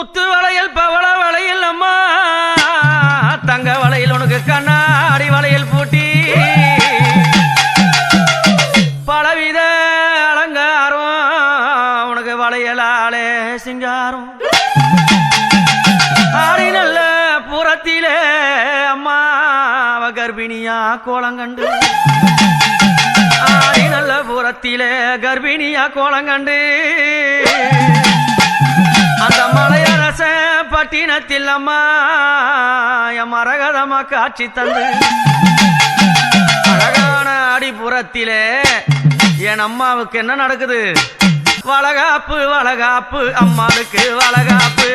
முத்து வளையல் பவள வளையல் அம்மா. தங்க வளையல் உனக்கு கண்ணாடி வளையல் பூட்டி. பலவித அலங்காரம் உனக்கு வளையலாலே சிங்காரம். ஆடி நல்ல புறத்திலே அம்மா கர்ப்பிணியா கோலங்கண்டு. ஆடி நல்ல புறத்திலே கர்ப்பிணியா கோலங்கண்டு. அந்த மலையரச பட்டினத்தில் அம்மா என் மரகதமா காட்சி தந்து. அழகான அடிப்புறத்திலே என் அம்மாவுக்கு என்ன நடக்குது? வளகாப்பு வளகாப்பு அம்மாவுக்கு வளகாப்பு.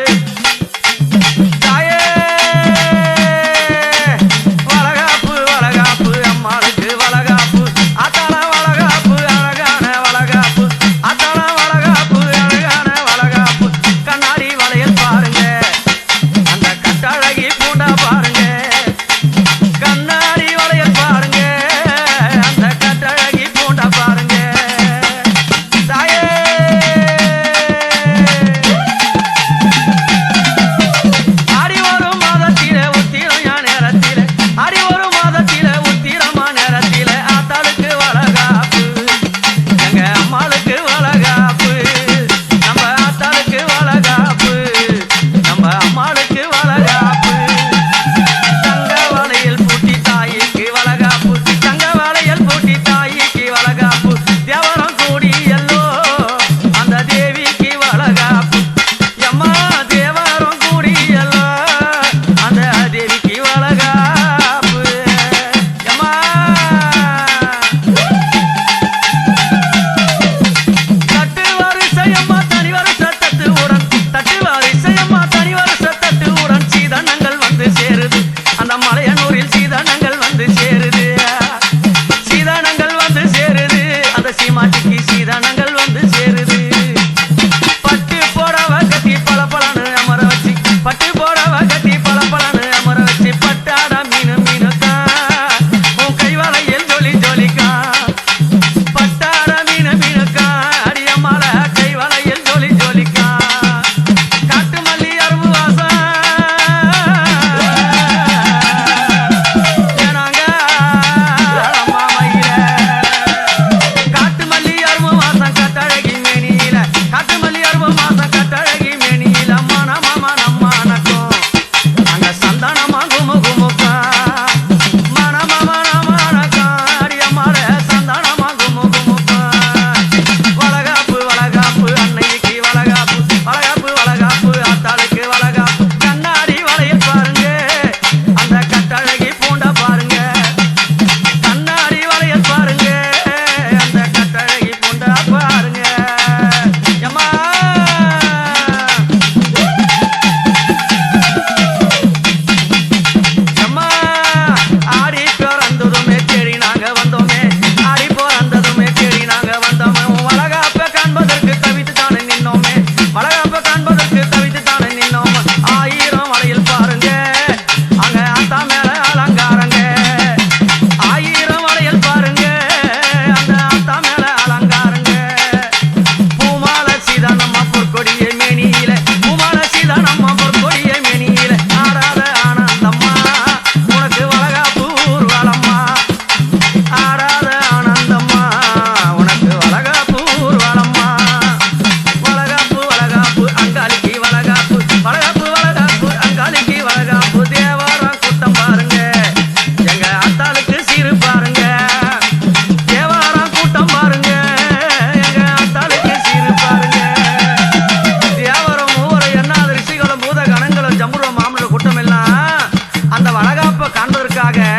I lagar.